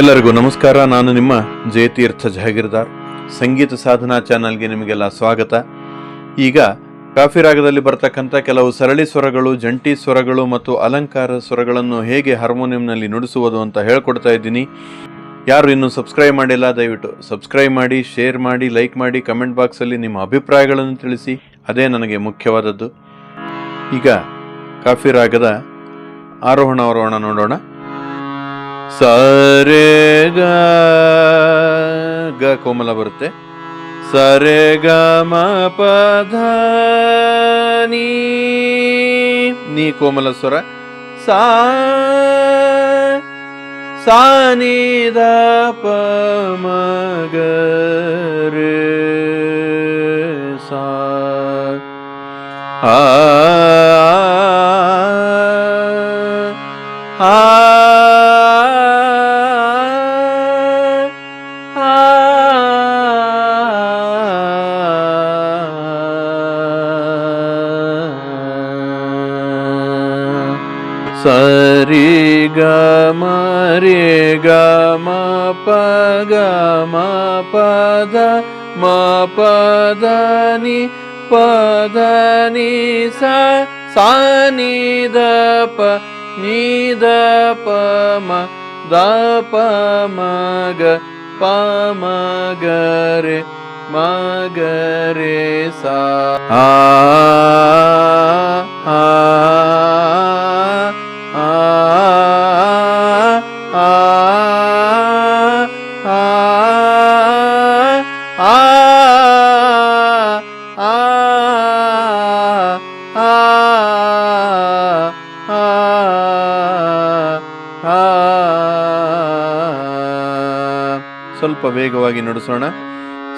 ಎಲ್ಲರಿಗೂ ನಮಸ್ಕಾರ. ನಾನು ನಿಮ್ಮ ಜಯತೀರ್ಥ ಜಹಗೀರ್ದಾರ್. ಸಂಗೀತ ಸಾಧನಾ ಚಾನಲ್ಗೆ ನಿಮಗೆಲ್ಲ ಸ್ವಾಗತ. ಈಗ ಕಾಫಿ ರಾಗದಲ್ಲಿ ಬರ್ತಕ್ಕಂಥ ಕೆಲವು ಸರಳಿ ಸ್ವರಗಳು, ಜಂಟಿ ಸ್ವರಗಳು ಮತ್ತು ಅಲಂಕಾರ ಸ್ವರಗಳನ್ನು ಹೇಗೆ ಹಾರ್ಮೋನಿಯಂನಲ್ಲಿ ನುಡಿಸುವುದು ಅಂತ ಹೇಳ್ಕೊಡ್ತಾ ಇದ್ದೀನಿ. ಯಾರು ಇನ್ನೂ ಸಬ್ಸ್ಕ್ರೈಬ್ ಮಾಡಿಲ್ಲ, ದಯವಿಟ್ಟು ಸಬ್ಸ್ಕ್ರೈಬ್ ಮಾಡಿ, ಶೇರ್ ಮಾಡಿ, ಲೈಕ್ ಮಾಡಿ, ಕಮೆಂಟ್ ಬಾಕ್ಸಲ್ಲಿ ನಿಮ್ಮ ಅಭಿಪ್ರಾಯಗಳನ್ನು ತಿಳಿಸಿ. ಅದೇ ನನಗೆ ಮುಖ್ಯವಾದದ್ದು. ಈಗ ಕಾಫಿ ರಾಗದ ಆರೋಹಣ ಅವರೋಹಣ ನೋಡೋಣ. ಸರೆ ಗ ಕೋಮಲ ಬರುತ್ತೆ. ಸರೆ ಗ ಮ ಪಧ ನೀ ನೀ ಕೋಮಲ ಸ್ವರ. ಸಾ ಸಾ ನಿ ದ ಪ ಮ ಗ ಸಾ. ಆ सरि ग मरि ग म प ग गृग मा पदा पदानि पदानि सा सनि द प निद द प म ग प म ग रे म ग रे सा आ आ। ಸ್ವಲ್ಪ ವೇಗವಾಗಿ ನುಡಿಸೋಣ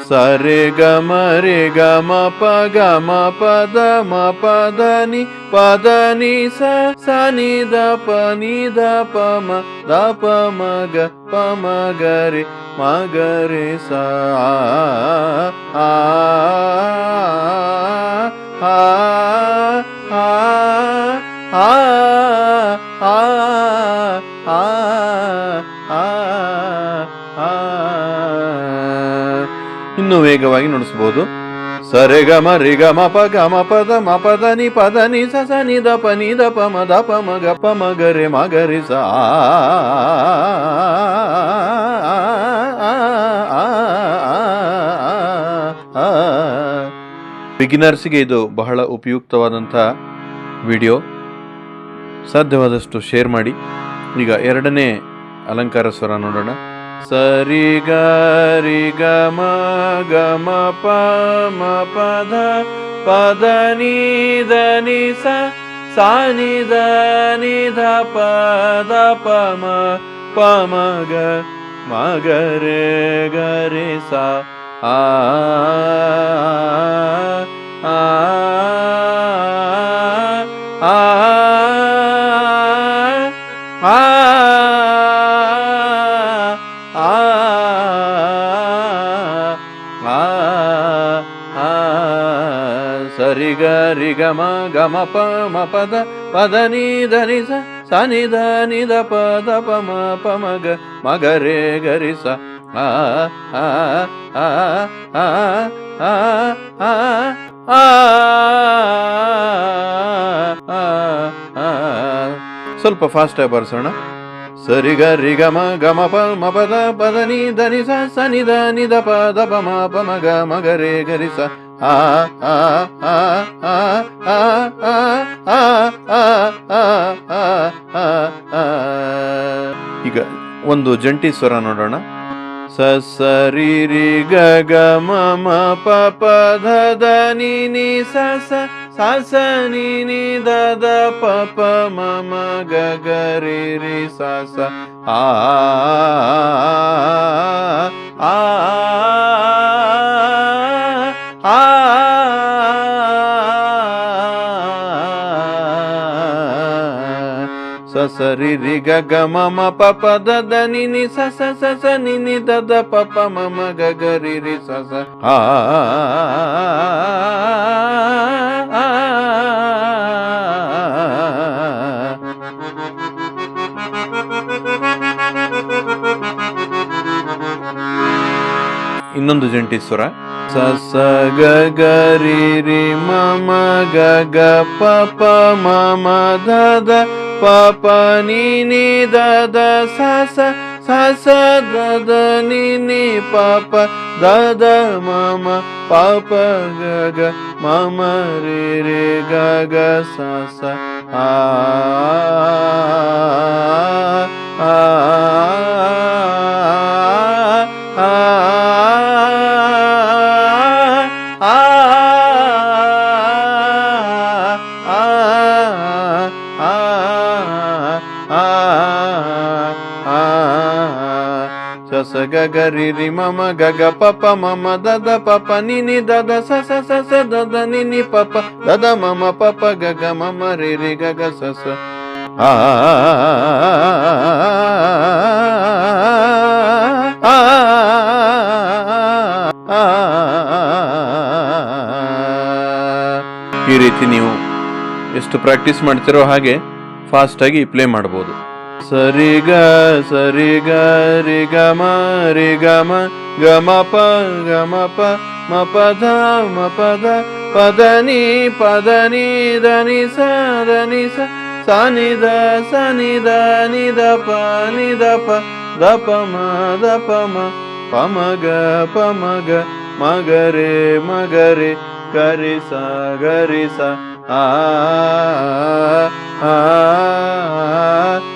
ಸರೆ ಗ ಮ ರೇ ಮ ಪ ಗ ಮ ಪದ ಮ ಪದ ನಿ ಪದ ನಿ ಸ ಸ ನಿ ದ ಪ ನಿ ದ ಪ ಮ ದ ಪ ಮ ಗ ಪ ಮ ಗ ರೆ ಮ ಗ ರೆ ಸ ಆ ಆ ಆ ಆ ಆ ಇನ್ನು ವೇಗವಾಗಿ ನುಡಿಸಬಹುದು. ಗ ಮ ರಿ ಗ ಮ ಪ ಗ ಮ ಪದ ಮ ಪದ ನಿ ಪದ ನಿ ಸ ಸ ನಿ ದ ಪ ನಿ ದ ಪ ಮ ದ ಪ ಮ ಗ ಪ ಮ ಗ ರೆ ಮ ಗ ರಿ ಸ. ಬಿಗಿನರ್ಸ್ಗೆ ಇದು ಬಹಳ ಉಪಯುಕ್ತವಾದಂಥ ವಿಡಿಯೋ. ಸಾಧ್ಯವಾದಷ್ಟು ಶೇರ್ ಮಾಡಿ. ಈಗ ಎರಡನೇ ಅಲಂಕಾರ ಸ್ವರ ನೋಡೋಣ. सरि गरि ग म ग म प ध पदनिधनि सा सनि धनि ध पदा प म प मग घरि सा आ आ ಗಮ ಗಮ ಪ ಮ ಪದ ಪದ ನೀ ಧನಿ ಸ ಸನಿ ಪದ ಪ ಮ ಪ ಮ ಗ ಮ ಗ ರೇ ಗರಿ ಸ ಆ ಆ ಆ ಆ ಆ ಆ ಆ ಸ್ವಲ್ಪ ಫಾಸ್ಟಾಗಿ ಬರ್ಸೋಣ ಸರಿ ಗರಿ ಗಮ ಗಮ ಪ ಮ ಪದ ಪದ ನೀ ಧನಿ ಸ ಸನಿ ಧ ನಿ ಪ ಮ ಪ ಮ ಗ ಮ ಗ ರೇ ಗರಿ ಸ ಈಗ ಒಂದು ಜಂಟಿ ಸ್ವರ ನೋಡೋಣ. ಸ ಸರಿ ರಿ ಗ ಮ ಮ ಪ ಪ ಧ ದ ನಿ ನಿ ಸ ಸ ಸಾ ಸ ನಿ ನಿ ದ ದ ಪ ಪ ಮ ಮ ಗ ಗ ರಿ ರಿ ಸ ಸ ಆ ಸ ಸ ರಿ ಗ ಗ ಮ ಮ ಪ ಪ ದ ದ ನಿ ನಿ ಸ ಸ ಸ ಸ ನಿ ನಿ ದ ದ ಪ ಪ ಮ ಗ ಗ ರಿ ರಿ ಸ ಸ ಆ ಇನ್ನೊಂದು ಜಂಟಿ ಸ್ವರ ಸ ಸ ಗ ಗ ರಿ ರಿ ಮ ಮ ಗ ಗ ಪ ಪ ಮ ಮ ದ ದ ಪ ಪ ni ni ದ ದ ಸ ಸ ಸ ಸ ದ ದ ni ni ಪ ಪ ದ ದ ಮ ಮ ಪ ಪ ಗ ಗ ಮ ಮ ರಿ ರಿ ಗ ಗ ಸ ಸ ಸ ಗ ರಿ ರಿ ಮಮ ಗ ಗ ಪ ಪ ಮಮ ದದ ಪಪ ನಿ ನಿ ದದ ಸ ಸ ಸ ಸ ದದ ನಿ ನಿ ಪಪ ದದ ಮಮ ಪಪ ದ ಮ ಮ ಪ ಪ ಗ ಗ ಮಮ ರಿ ರಿ ಗ ಗ ಸ ಸ ಆ ಈ ರೀತಿ ನೀವು ಎಷ್ಟು ಪ್ರಾಕ್ಟೀಸ್ ಮಾಡ್ತಿರೋ ಹಾಗೆ ಫಾಸ್ಟ್ ಆಗಿ ಪ್ಲೇ ಮಾಡಬಹುದು ಸರಿ ಗ ಸರಿ ಗ ರಿ ಗ ಮ ರಿ ಗ ಮ ಗ ಮ ಪ ಗ ಮ ಪ ಮ ಪ ಧ ಮ ಪ ಧ ಪದ ni ಪದ ni ದ ni ಸ ದ ni ಸ ಸ ni ದ ಸ ni ದ ni ದ ಪ ni ದ ಪ ದ ಪ ಮ ದ ಪ ಮ ಪ ಮ ಗ ಪ ಮ ಗ ಮ ಗ ರೇ ಮ ಗ ರೇ ಗರಿ ಸ ಗರಿ ಸ ಆ ಆ ಆ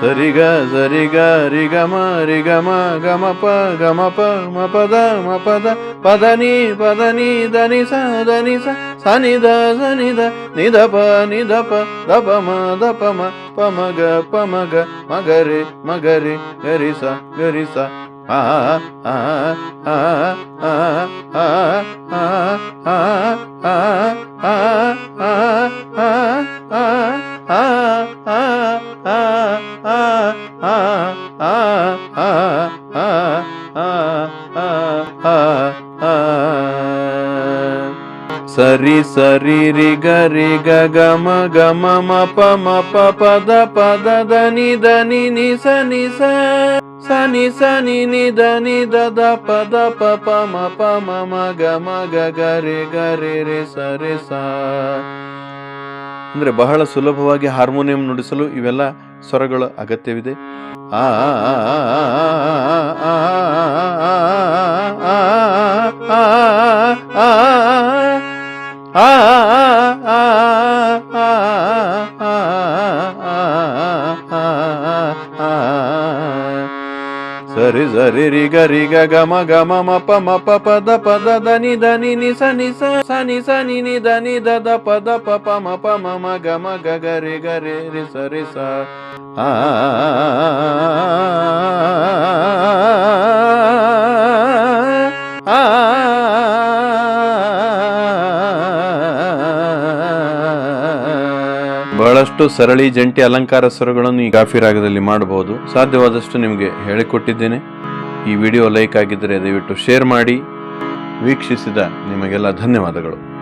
ಸರಿ ಗ ಸರಿ ಗ ರಿ ಗ ಮ ರಿ ಗ ಮ ಗ ಮ ಪ ಗ ಮ ಪ ಮ ಪ ದ ಮ ಪ ದ ಪದ ni ಪದ ni ದ ni ಸ ದ ni ಸ ಸ ni ದ ಸ ni ದ ni ದ ಪ ni ದ ಪ ದ ಪ ಮ, ದ ಪ ಮ ಪ ಮ ಗ, ಪ ಮ ಗ ಮ ಗ ರೆ ಮ ಗ ರೆ ಗ ರಿ ಸ ಗ ರಿ ಸ ಆ ಆ ಸನಿ ಆ ಆ ಆ ಸರಿ ಸರಿ ರಿ ಗ ರಿ ಗ ಗ ಮ ಗ ಮ ಮ ಪ ಪ ಪ ದ ಪ ದ ದ ni ದ ni ni ಸ ni ಸ ಸ ni ಸ ni ni ದ ni ದ ದ ಪ ದ ಪ ಪ ಮ ಪ ಮ ಮ ಗ ಮ ಗ ಗ ರೆ ಗ ರೆ ರೆ ಸ ರೆ ಸ ಅಂದ್ರೆ ಬಹಳ ಸುಲಭವಾಗಿ ಹಾರ್ಮೋನಿಯಂ ನುಡಿಸಲು ಇವೆಲ್ಲ ಸ್ವರಗಳ ಅಗತ್ಯವಿದೆ ಆ ಸ ನಿ ಸ ಸ ನಿ ಸ ನಿ ನಿ ದ ನಿ ದ ದ ಪ ದ ಪ ಪ ಮ ಪ ಮ ಮ ಗ ಮ ಗ ಗ ರಿ ಗ ರಿ ರಿ ಸ ರಿ ಸ ಆ ಬಹಳಷ್ಟು ಸರಳಿ ಜಂಟಿ ಅಲಂಕಾರ ಸ್ವರಗಳನ್ನು ಈ ಕಾಫಿ ರಾಗದಲ್ಲಿ ಮಾಡಬಹುದು ಸಾಧ್ಯವಾದಷ್ಟು ನಿಮಗೆ ಹೇಳಿಕೊಟ್ಟಿದ್ದೇನೆ ಈ ವಿಡಿಯೋ ಲೈಕ್ ಆಗಿದ್ದರೆ ದಯವಿಟ್ಟು ಶೇರ್ ಮಾಡಿ. ವೀಕ್ಷಿಸಿದ ನಿಮಗೆಲ್ಲ ಧನ್ಯವಾದಗಳು.